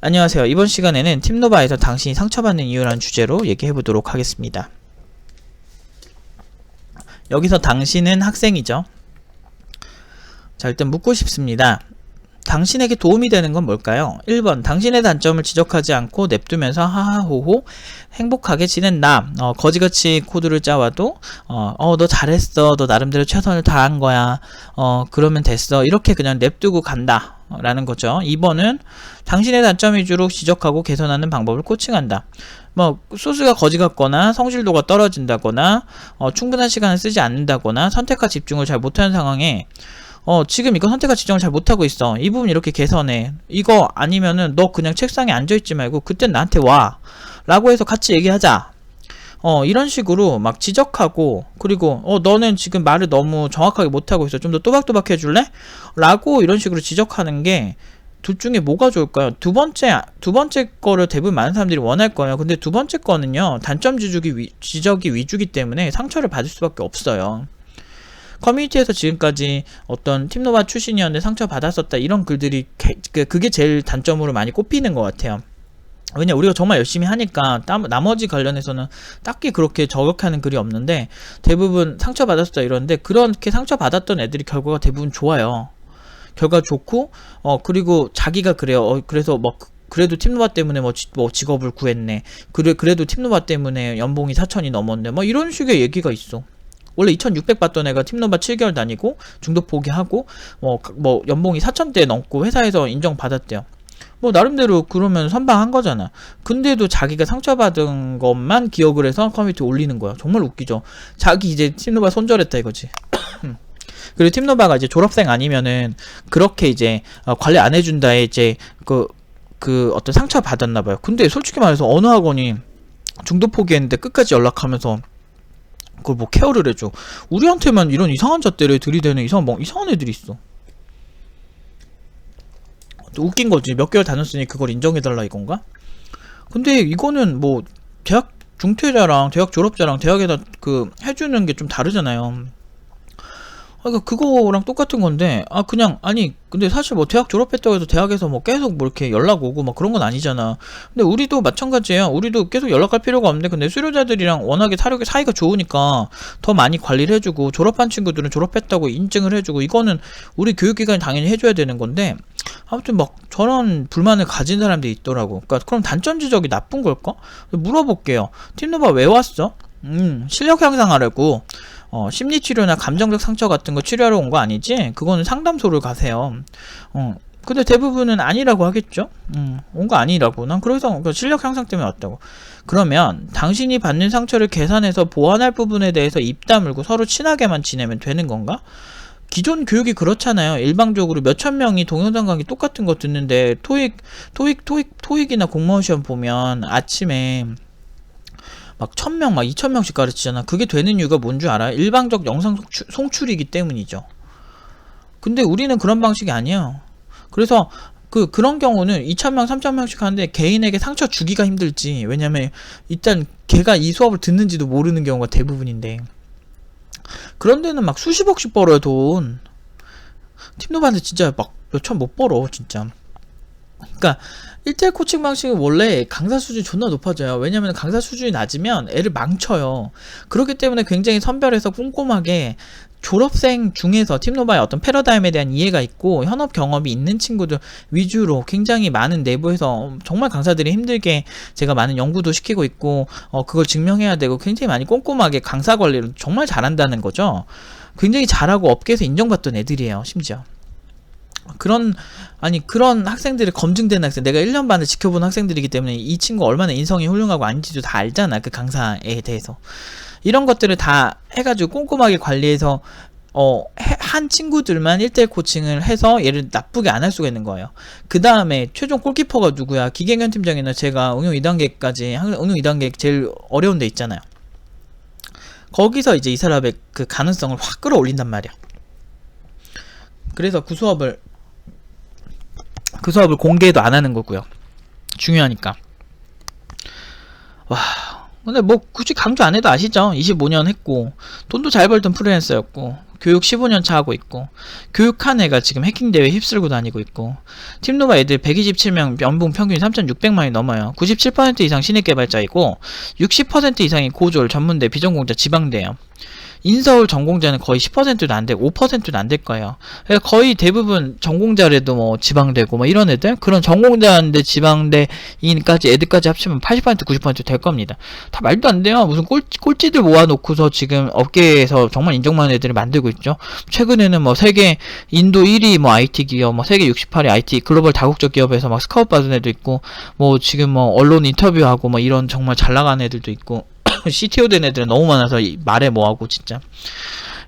안녕하세요. 이번 시간에는 팀노바에서 당신이 상처받는 이유라는 주제로 얘기해 보도록 하겠습니다. 여기서 당신은 학생이죠. 자, 일단 묻고 싶습니다. 당신에게 도움이 되는 건 뭘까요? 1번, 당신의 단점을 지적하지 않고 냅두면서 하하호호 행복하게 지낸 나. 어, 거지같이 코드를 짜와도, 어, 어, 너 잘했어. 너 나름대로 최선을 다한 거야. 어, 그러면 됐어. 이렇게 그냥 냅두고 간다. 라는 거죠. 2번은 당신의 단점 위주로 지적하고 개선하는 방법을 코칭한다. 뭐 소스가 거지 같거나 성실도가 떨어진다거나 어, 충분한 시간을 쓰지 않는다거나 선택과 집중을 잘 못하는 상황에 어 지금 이거 선택과 집중을 잘 못하고 있어 이 부분 이렇게 개선해 이거 아니면은 너 그냥 책상에 앉아있지 말고 그땐 나한테 와 라고 해서 같이 얘기하자 어 이런 식으로 막 지적하고 그리고 어 너는 지금 말을 너무 정확하게 못하고 있어 좀 더 또박또박 해줄래? 라고 이런 식으로 지적하는 게 둘 중에 뭐가 좋을까요? 두 번째 두 번째 거를 대부분 많은 사람들이 원할 거예요. 근데 두 번째 거는요 단점 지적이 위, 지적이 위주기 때문에 상처를 받을 수밖에 없어요. 커뮤니티에서 지금까지 어떤 팀노바 출신이었는데 상처 받았었다 이런 글들이 개- 그- 그게 제일 단점으로 많이 꼽히는 것 같아요. 왜냐 우리가 정말 열심히 하니까 땀- 나머지 관련해서는 딱히 그렇게 저격하는 글이 없는데 대부분 상처 받았다 이러는데 그렇게 상처 받았던 애들이 결과가 대부분 좋아요. 결과 좋고 어 그리고 자기가 그래요. 어, 그래서 뭐 그- 그래도 팀노바 때문에 뭐, 지- 뭐 직업을 구했네. 그래 그래도 팀노바 때문에 연봉이 4천이 넘었네. 뭐 이런 식의 얘기가 있어. 원래 2,600 받던 애가 팀노바 7개월 다니고 중도 포기하고 뭐, 가- 뭐 연봉이 4천대 넘고 회사에서 인정받았대요. 뭐 나름대로 그러면 선방한 거잖아. 근데도 자기가 상처받은 것만 기억을 해서 커뮤니티 올리는 거야. 정말 웃기죠. 자기 이제 팀노바 손절했다 이거지. 그리고 팀노바가 이제 졸업생 아니면은 그렇게 이제 어, 관리 안 해준다에 이제 그, 그 어떤 상처 받았나 봐요. 근데 솔직히 말해서 어느 학원이 중도 포기했는데 끝까지 연락하면서 그걸 뭐 케어를 해줘. 우리한테만 이런 이상한 잣대를 들이대는 이상한 뭐 이상한 애들이 있어. 또 웃긴 거지. 몇 개월 다녔으니 그걸 인정해달라 이건가? 근데 이거는 뭐 대학 중퇴자랑 대학 졸업자랑 대학에다 그 해주는 게 좀 다르잖아요. 아, 그러니까 그거랑 똑같은 건데 아 그냥 아니 근데 사실 뭐 대학 졸업했다고 해서 대학에서 뭐 계속 뭐 이렇게 연락 오고 막 그런 건 아니잖아. 근데 우리도 마찬가지예요. 우리도 계속 연락할 필요가 없는데 근데 수료자들이랑 워낙에 사력이 사이가 좋으니까 더 많이 관리를 해주고 졸업한 친구들은 졸업했다고 인증을 해주고 이거는 우리 교육기관이 당연히 해줘야 되는 건데 아무튼 막 저런 불만을 가진 사람들이 있더라고. 그러니까 그럼 단점 지적이 나쁜 걸까? 물어볼게요. 팀노바 왜 왔어? 음 실력 향상하려고 어, 심리 치료나 감정적 상처 같은 거 치료하러 온 거 아니지? 그거는 상담소를 가세요. 어, 근데 대부분은 아니라고 하겠죠? 음, 온 거 아니라고. 난 그래서 그 실력 향상 때문에 왔다고. 그러면 당신이 받는 상처를 계산해서 보완할 부분에 대해서 입 다물고 서로 친하게만 지내면 되는 건가? 기존 교육이 그렇잖아요. 일방적으로 몇천 명이 동영상 강의 똑같은 거 듣는데 토익, 토익, 토익, 토익이나 공무원 시험 보면 아침에 막천 명, 막 이천 명씩 가르치잖아. 그게 되는 이유가 뭔 줄 알아요? 일방적 영상 송출, 송출이기 때문이죠. 근데 우리는 그런 방식이 아니야. 그래서 그 그런 경우는 2,000명, 3,000명씩 하는데 개인에게 상처 주기가 힘들지. 왜냐면 일단 걔가 이 수업을 듣는지도 모르는 경우가 대부분인데. 그런 데는 막 수십억씩 벌어요, 돈. 팀노바한테 진짜 막 몇천 못 벌어, 진짜. 그러니까 1대1 코칭 방식은 원래 강사 수준이 존나 높아져요. 왜냐면 강사 수준이 낮으면 애를 망쳐요. 그렇기 때문에 굉장히 선별해서 꼼꼼하게 졸업생 중에서 팀노바의 어떤 패러다임에 대한 이해가 있고 현업 경험이 있는 친구들 위주로 굉장히 많은 내부에서 정말 강사들이 힘들게 제가 많은 연구도 시키고 있고 어 그걸 증명해야 되고 굉장히 많이 꼼꼼하게 강사 관리를 정말 잘한다는 거죠. 굉장히 잘하고 업계에서 인정받던 애들이에요. 심지어. 그런 아니 그런 학생들이 검증된 학생 내가 1년 반을 지켜본 학생들이기 때문에 이 친구 얼마나 인성이 훌륭하고 아닌지도 다 알잖아 그 강사에 대해서 이런 것들을 다 해가지고 꼼꼼하게 관리해서 어, 해- 한 친구들만 1대1 코칭을 해서 얘를 나쁘게 안 할 수가 있는 거예요. 그 다음에 최종 골키퍼가 누구야? 기계견 팀장이나 제가 응용 2단계까지, 항상 응용 2단계 제일 어려운 데 있잖아요. 거기서 이제 이 사람의 그 가능성을 확 끌어올린단 말이야. 그래서 그 수업을 그 수업을 공개도 안 하는 거고요. 중요하니까. 와, 근데 뭐 굳이 강조 안 해도 아시죠? 25년 했고 돈도 잘 벌던 프리랜서였고 교육 15년 차 하고 있고 교육한 애가 지금 해킹 대회 휩쓸고 다니고 있고 팀노바 애들 127명 연봉 평균 3,600만이 넘어요. 97% 이상 신입 개발자이고 60% 이상이 고졸 전문대 비전공자 지방대요. 인서울 전공자는 거의 10%도 안 되고 5%도 안 될 거예요. 그러니까 거의 대부분 전공자라도 뭐 지방대고 뭐 이런 애들 그런 전공자인데 지방대인까지 애들까지 합치면 80% 90%될 겁니다. 다 말도 안 돼요. 무슨 꼴, 꼴찌들 모아놓고서 지금 업계에서 정말 인정 많은 애들을 만들고 있죠. 최근에는 뭐 세계 인도 1위 뭐 IT 기업, 뭐 세계 68위 IT 글로벌 다국적 기업에서 막 스카웃 받은 애도 있고 뭐 지금 뭐 언론 인터뷰하고 뭐 이런 정말 잘 나가는 애들도 있고 CTO 된 애들은 너무 많아서 이- 말해 뭐하고 진짜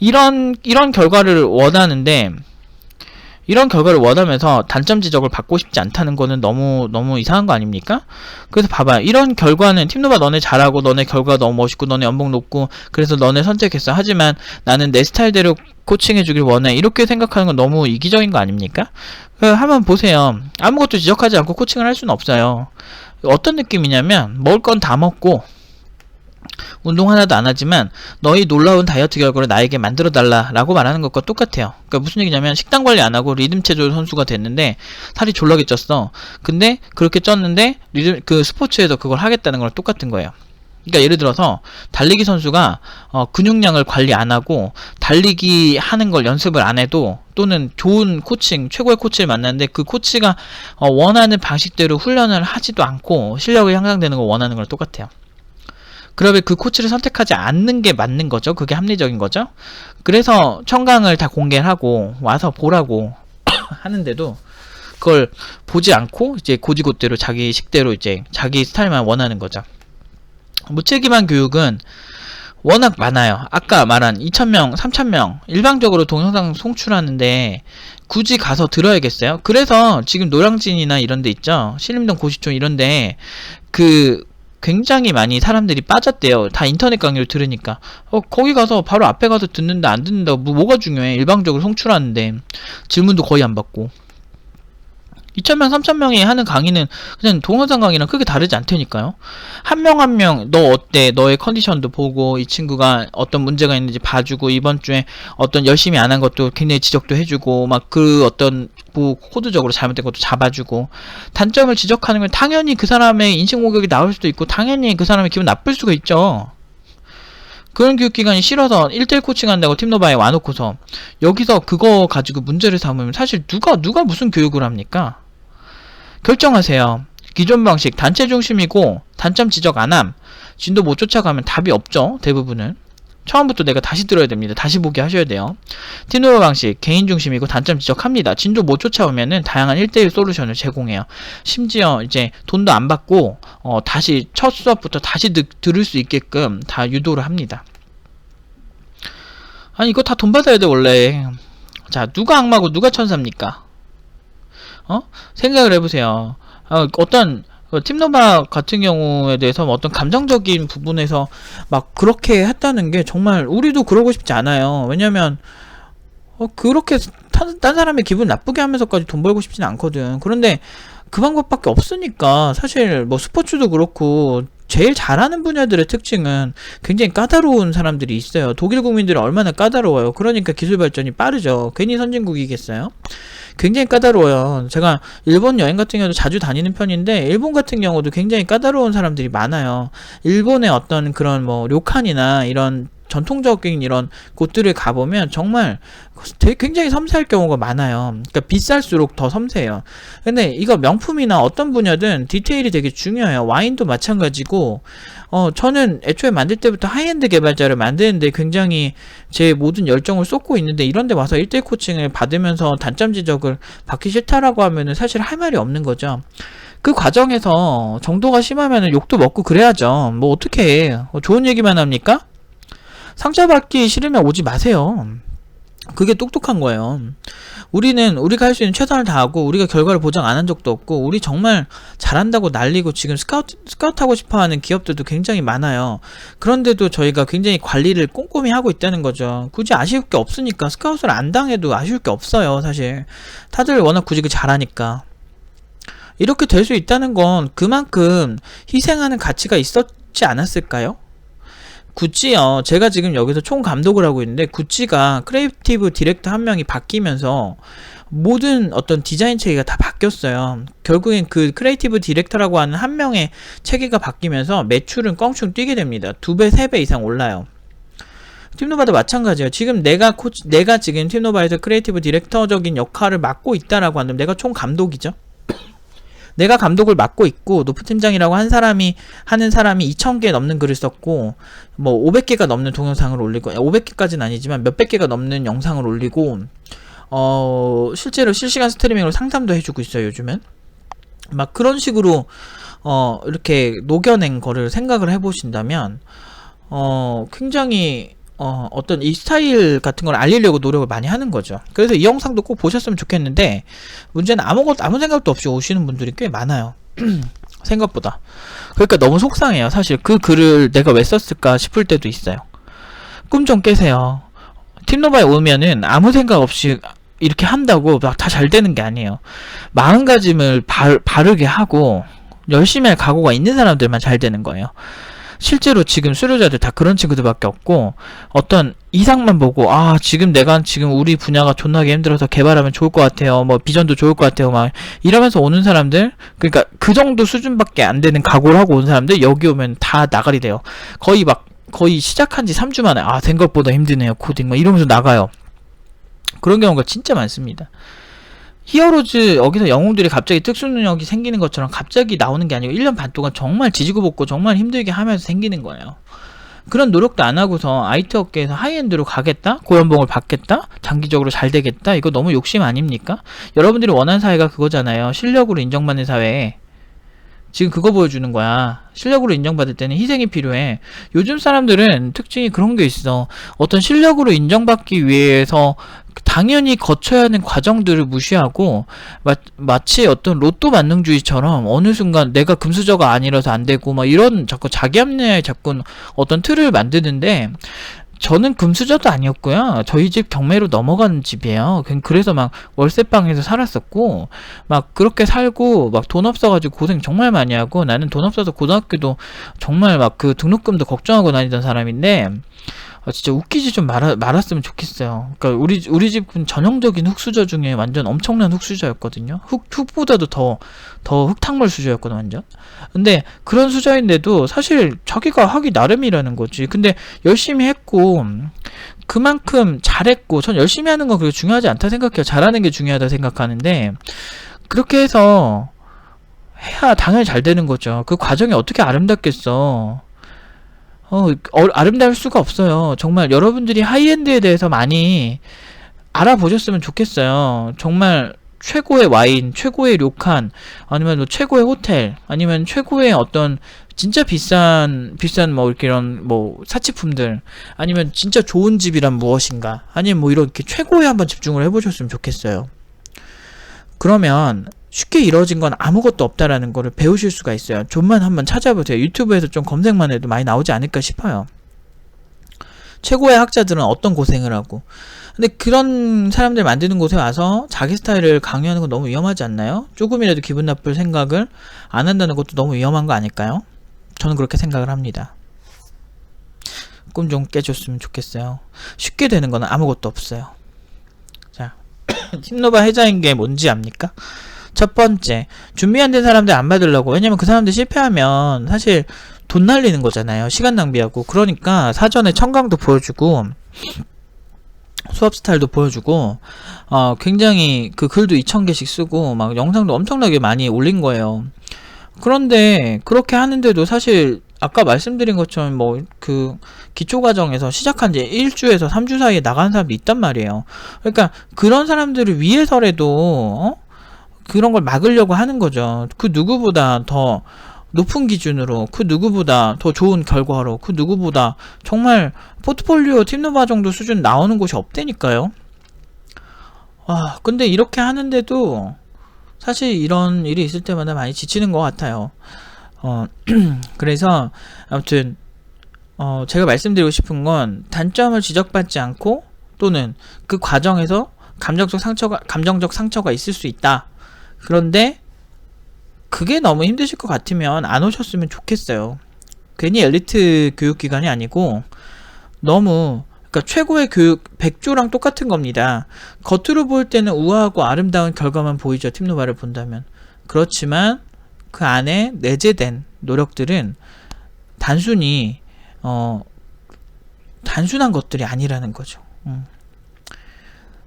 이런 이런 결과를 원하는데 이런 결과를 원하면서 단점 지적을 받고 싶지 않다는 거는 너무 너무 이상한 거 아닙니까? 그래서 봐봐요. 이런 결과는 팀노바 너네 잘하고 너네 결과 너무 멋있고 너네 연봉 높고 그래서 너네 선택했어. 하지만 나는 내 스타일대로 코칭해 주길 원해. 이렇게 생각하는 건 너무 이기적인 거 아닙니까? 그 한번 보세요. 아무것도 지적하지 않고 코칭을 할 수는 없어요. 어떤 느낌이냐면 먹을 건 다 먹고 운동 하나도 안 하지만 너희 놀라운 다이어트 결과를 나에게 만들어 달라라고 말하는 것과 똑같아요. 그러니까 무슨 얘기냐면 식단 관리 안 하고 리듬 체조 선수가 됐는데 살이 졸라게 쪘어. 근데 그렇게 쪘는데 리듬 그 스포츠에서 그걸 하겠다는 거랑 똑같은 거예요. 그러니까 예를 들어서 달리기 선수가 어, 근육량을 관리 안 하고 달리기 하는 걸 연습을 안 해도 또는 좋은 코칭 최고의 코치를 만났는데 그 코치가 어, 원하는 방식대로 훈련을 하지도 않고 실력이 향상되는 걸 원하는 거랑 똑같아요. 그러면 그 코치를 선택하지 않는 게 맞는 거죠. 그게 합리적인 거죠. 그래서 청강을 다 공개를 하고 와서 보라고 하는데도 그걸 보지 않고 이제 고지고대로 자기 식대로 이제 자기 스타일만 원하는 거죠. 무책임한 교육은 워낙 많아요. 아까 말한 2,000명, 3,000명 일방적으로 동영상 송출하는데 굳이 가서 들어야겠어요? 그래서 지금 노량진이나 이런 데 있죠. 신림동 고시촌 이런 데 그 굉장히 많이 사람들이 빠졌대요. 다 인터넷 강의를 들으니까. 어, 거기 가서 바로 앞에 가서 듣는다, 안 듣는다, 뭐, 뭐가 중요해. 일방적으로 송출하는데. 질문도 거의 안 받고. 2,000명, 3,000명이 하는 강의는 그냥 동영상 강의랑 크게 다르지 않다니까요. 한 명 한 명, 너 어때? 너의 컨디션도 보고, 이 친구가 어떤 문제가 있는지 봐주고, 이번 주에 어떤 열심히 안 한 것도 굉장히 지적도 해주고, 막 그 어떤 뭐 코드적으로 잘못된 것도 잡아주고, 단점을 지적하는 건 당연히 그 사람의 인신 공격이 나올 수도 있고, 당연히 그 사람의 기분 나쁠 수가 있죠. 그런 교육기관이 싫어서 1대1 코칭 한다고 팀노바에 와놓고서 여기서 그거 가지고 문제를 삼으면 사실 누가 누가 무슨 교육을 합니까? 결정하세요. 기존 방식 단체 중심이고 단점 지적 안함. 진도 못 쫓아가면 답이 없죠 대부분은. 처음부터 내가 다시 들어야 됩니다. 다시 보기 하셔야 돼요. 티노바 방식 개인 중심이고 단점 지적합니다. 진도 못 쫓아오면은 다양한 1대1 솔루션을 제공해요. 심지어 이제 돈도 안 받고 어, 다시 첫 수업부터 다시 듣, 들을 수 있게끔 다 유도를 합니다. 아니 이거 다 돈 받아야 돼 원래. 자 누가 악마고 누가 천사입니까 어? 생각을 해보세요. 어, 어떤 그 팀노바 같은 경우에 대해서 뭐 어떤 감정적인 부분에서 막 그렇게 했다는 게 정말 우리도 그러고 싶지 않아요. 왜냐면 어, 그렇게 딴, 딴 사람의 기분 나쁘게 하면서까지 돈 벌고 싶진 않거든. 그런데 그 방법밖에 없으니까 사실 뭐 스포츠도 그렇고 제일 잘하는 분야들의 특징은 굉장히 까다로운 사람들이 있어요. 독일 국민들은 얼마나 까다로워요. 그러니까 기술 발전이 빠르죠. 괜히 선진국이겠어요? 굉장히 까다로워요. 제가 일본 여행 같은 경우도 자주 다니는 편인데 일본 같은 경우도 굉장히 까다로운 사람들이 많아요. 일본의 어떤 그런 뭐 료칸이나 이런 전통적인 이런 곳들을 가보면 정말 되게 굉장히 섬세할 경우가 많아요. 그러니까 비쌀수록 더 섬세해요. 근데 이거 명품이나 어떤 분야든 디테일이 되게 중요해요. 와인도 마찬가지고, 어, 저는 애초에 만들 때부터 하이엔드 개발자를 만드는데 굉장히 제 모든 열정을 쏟고 있는데 이런데 와서 1대1 코칭을 받으면서 단점 지적을 받기 싫다라고 하면은 사실 할 말이 없는 거죠. 그 과정에서 정도가 심하면은 욕도 먹고 그래야죠. 뭐 어떻게 해. 어, 좋은 얘기만 합니까? 상처받기 싫으면 오지 마세요. 그게 똑똑한 거예요. 우리는 우리가 할 수 있는 최선을 다하고 우리가 결과를 보장 안 한 적도 없고 우리 정말 잘한다고 날리고 지금 스카우트 스카우트 하고 싶어 하는 기업들도 굉장히 많아요. 그런데도 저희가 굉장히 관리를 꼼꼼히 하고 있다는 거죠. 굳이 아쉬울 게 없으니까 스카우트를 안 당해도 아쉬울 게 없어요, 사실. 다들 워낙 구직을 잘하니까. 이렇게 될 수 있다는 건 그만큼 희생하는 가치가 있었 쉽지 않았을까요? 구찌요. 제가 지금 여기서 총 감독을 하고 있는데 구찌가 크리에이티브 디렉터 한 명이 바뀌면서 모든 어떤 디자인 체계가 다 바뀌었어요. 결국엔 그 크리에이티브 디렉터라고 하는 한 명의 체계가 바뀌면서 매출은 껑충 뛰게 됩니다. 두 배, 세 배 이상 올라요. 팀노바도 마찬가지예요. 지금 내가 코치, 내가 지금 팀노바에서 크리에이티브 디렉터적인 역할을 맡고 있다라고 한다면 내가 총 감독이죠. 내가 감독을 맡고 있고 노프 팀장이라고 한 사람이 하는 사람이 2,000개 넘는 글을 썼고 뭐 500개가 넘는 동영상을 올리고 500개까지는 아니지만 몇백 개가 넘는 영상을 올리고 어 실제로 실시간 스트리밍으로 상담도 해주고 있어요 요즘엔. 막 그런 식으로 어 이렇게 녹여낸 거를 생각을 해보신다면 어 굉장히 어, 어떤 이 스타일 같은 걸 알리려고 노력을 많이 하는 거죠. 그래서 이 영상도 꼭 보셨으면 좋겠는데, 문제는 아무것도, 아무 생각도 없이 오시는 분들이 꽤 많아요. 생각보다. 그러니까 너무 속상해요. 사실 그 글을 내가 왜 썼을까 싶을 때도 있어요. 꿈 좀 깨세요. 팀노바에 오면은 아무 생각 없이 이렇게 한다고 막 다 잘 되는 게 아니에요. 마음가짐을 바, 바르게 하고 열심히 할 각오가 있는 사람들만 잘 되는 거예요. 실제로 지금 수료자들 다 그런 친구들밖에 없고 어떤 이상만 보고 아 지금 내가 지금 우리 분야가 존나게 힘들어서 개발하면 좋을 것 같아요. 뭐 비전도 좋을 것 같아요. 막 이러면서 오는 사람들 그러니까 그 정도 수준밖에 안 되는 각오를 하고 온 사람들 여기 오면 다 나가리 돼요. 거의 막 거의 시작한 지 3주 만에 아 생각보다 힘드네요. 코딩 막 이러면서 나가요. 그런 경우가 진짜 많습니다 히어로즈 여기서 영웅들이 갑자기 특수 능력이 생기는 것처럼 갑자기 나오는 게 아니고 1년 반 동안 정말 지지고 볶고 정말 힘들게 하면서 생기는 거예요. 그런 노력도 안 하고서 IT 업계에서 하이엔드로 가겠다? 고연봉을 받겠다? 장기적으로 잘 되겠다? 이거 너무 욕심 아닙니까? 여러분들이 원하는 사회가 그거잖아요. 실력으로 인정받는 사회. 지금 그거 보여주는 거야. 실력으로 인정받을 때는 희생이 필요해. 요즘 사람들은 특징이 그런 게 있어. 어떤 실력으로 인정받기 위해서 당연히 거쳐야 하는 과정들을 무시하고 마, 마치 어떤 로또 만능주의처럼 어느 순간 내가 금수저가 아니라서 안 되고 막 이런 자꾸 자기 합리화에 자꾸 어떤 틀을 만드는데 저는 금수저도 아니었고요. 저희 집 경매로 넘어가는 집이에요. 그래서 막 월세방에서 살았었고, 막 그렇게 살고, 막 돈 없어가지고 고생 정말 많이 하고, 나는 돈 없어서 고등학교도 정말 막 그 등록금도 걱정하고 다니던 사람인데, 아, 진짜 웃기지 좀 말아, 말았으면 좋겠어요. 그러니까 우리 우리 집은 전형적인 흙수저 중에 완전 엄청난 흙수저였거든요. 흙 흙보다도 더 더 흙탕물 수저였거든 완전. 근데 그런 수저인데도 사실 자기가 하기 나름이라는 거지. 근데 열심히 했고 그만큼 잘했고 전 열심히 하는 건 그렇게 중요하지 않다 생각해요. 잘하는 게 중요하다 생각하는데 그렇게 해서 해야 당연히 잘 되는 거죠. 그 과정이 어떻게 아름답겠어. 어, 어, 아름다울 수가 없어요. 정말 여러분들이 하이엔드에 대해서 많이 알아보셨으면 좋겠어요. 정말 최고의 와인, 최고의 료칸, 아니면 뭐 최고의 호텔, 아니면 최고의 어떤 진짜 비싼 비싼 뭐 이렇게 이런 뭐 사치품들, 아니면 진짜 좋은 집이란 무엇인가, 아니면 뭐 이렇게 최고에 한번 집중을 해보셨으면 좋겠어요. 그러면 쉽게 이루어진 건 아무것도 없다라는 거를 배우실 수가 있어요. 좀만 한번 찾아보세요. 유튜브에서 좀 검색만 해도 많이 나오지 않을까 싶어요. 최고의 학자들은 어떤 고생을 하고. 근데 그런 사람들 만드는 곳에 와서 자기 스타일을 강요하는 건 너무 위험하지 않나요? 조금이라도 기분 나쁠 생각을 안 한다는 것도 너무 위험한 거 아닐까요? 저는 그렇게 생각을 합니다. 꿈 좀 깨줬으면 좋겠어요. 쉽게 되는 건 아무것도 없어요. 자, 팀노바 해자인 게 뭔지 압니까? 첫 번째, 준비 안 된 사람들 안 받으려고. 왜냐면 그 사람들 실패하면 사실 돈 날리는 거잖아요. 시간 낭비하고. 그러니까 사전에 청강도 보여주고, 수업 스타일도 보여주고, 어, 굉장히 그 글도 2,000개씩 쓰고, 막 영상도 엄청나게 많이 올린 거예요. 그런데 그렇게 하는데도 사실 아까 말씀드린 것처럼 뭐 그 기초 과정에서 시작한 지 1주에서 3주 사이에 나간 사람도 있단 말이에요. 그러니까 그런 사람들을 위해서라도 어? 그런 걸 막으려고 하는 거죠. 그 누구보다 더 높은 기준으로 그 누구보다 더 좋은 결과로 그 누구보다 정말 포트폴리오 팀노바 정도 수준 나오는 곳이 없다니까요. 아, 근데 이렇게 하는데도 사실 이런 일이 있을 때마다 많이 지치는 것 같아요. 어, 그래서 아무튼 어, 제가 말씀드리고 싶은 건 단점을 지적받지 않고 또는 그 과정에서 감정적 상처가 감정적 상처가 있을 수 있다. 그런데 그게 너무 힘드실 것 같으면 안 오셨으면 좋겠어요. 괜히 엘리트 교육기관이 아니고 너무 그러니까 최고의 교육 100조랑 똑같은 겁니다. 겉으로 볼 때는 우아하고 아름다운 결과만 보이죠. 팀노바를 본다면. 그렇지만 그 안에 내재된 노력들은 단순히 어 단순한 것들이 아니라는 거죠. 음.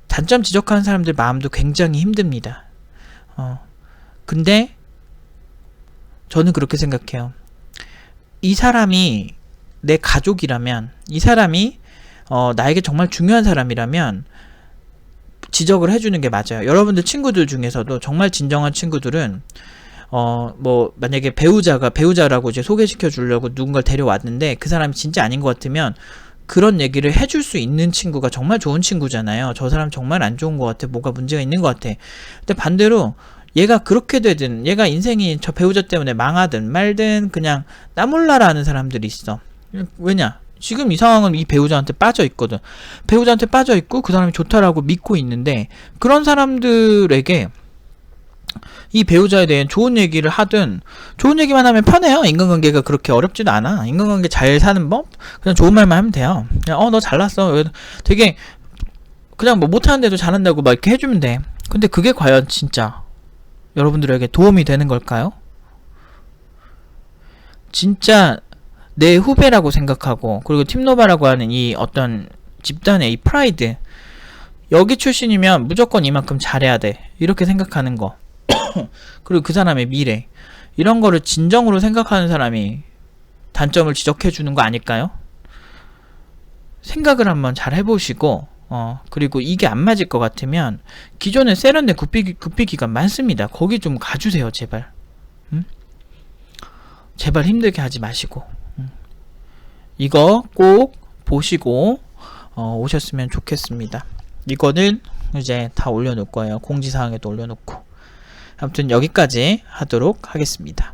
단점 지적하는 사람들 마음도 굉장히 힘듭니다. 어. 근데 저는 그렇게 생각해요. 이 사람이 내 가족이라면, 이 사람이 어, 나에게 정말 중요한 사람이라면 지적을 해주는 게 맞아요. 여러분들 친구들 중에서도 정말 진정한 친구들은 어, 뭐, 만약에 배우자가, 배우자라고 이제 소개시켜 주려고 누군가를 데려왔는데 그 사람이 진짜 아닌 것 같으면 그런 얘기를 해줄 수 있는 친구가 정말 좋은 친구잖아요. 저 사람 정말 안 좋은 것 같아. 뭐가 문제가 있는 것 같아. 근데 반대로 얘가 그렇게 되든 얘가 인생이 저 배우자 때문에 망하든 말든 그냥 나 몰라라 하는 사람들이 있어. 왜냐? 지금 이 상황은 이 배우자한테 빠져 있거든. 배우자한테 빠져 있고 그 사람이 좋다라고 믿고 있는데 그런 사람들에게 이 배우자에 대한 좋은 얘기를 하든 좋은 얘기만 하면 편해요. 인간관계가 그렇게 어렵지도 않아. 인간관계 잘 사는 법 그냥 좋은 말만 하면 돼요. 그냥 어 너 잘났어. 되게 그냥 뭐 못하는데도 잘한다고 막 이렇게 해주면 돼. 근데 그게 과연 진짜 여러분들에게 도움이 되는 걸까요? 진짜 내 후배라고 생각하고 그리고 팀노바라고 하는 이 어떤 집단의 이 프라이드 여기 출신이면 무조건 이만큼 잘해야 돼 이렇게 생각하는 거 그리고 그 사람의 미래 이런 거를 진정으로 생각하는 사람이 단점을 지적해 주는 거 아닐까요? 생각을 한번 잘 해보시고 어 그리고 이게 안 맞을 것 같으면 기존에 세련된 구피 구피 기관 많습니다. 거기 좀 가주세요 제발. 음? 제발 힘들게 하지 마시고 음. 이거 꼭 보시고 어, 오셨으면 좋겠습니다. 이거는 이제 다 올려놓을 거예요. 공지사항에도 올려놓고. 아무튼 여기까지 하도록 하겠습니다.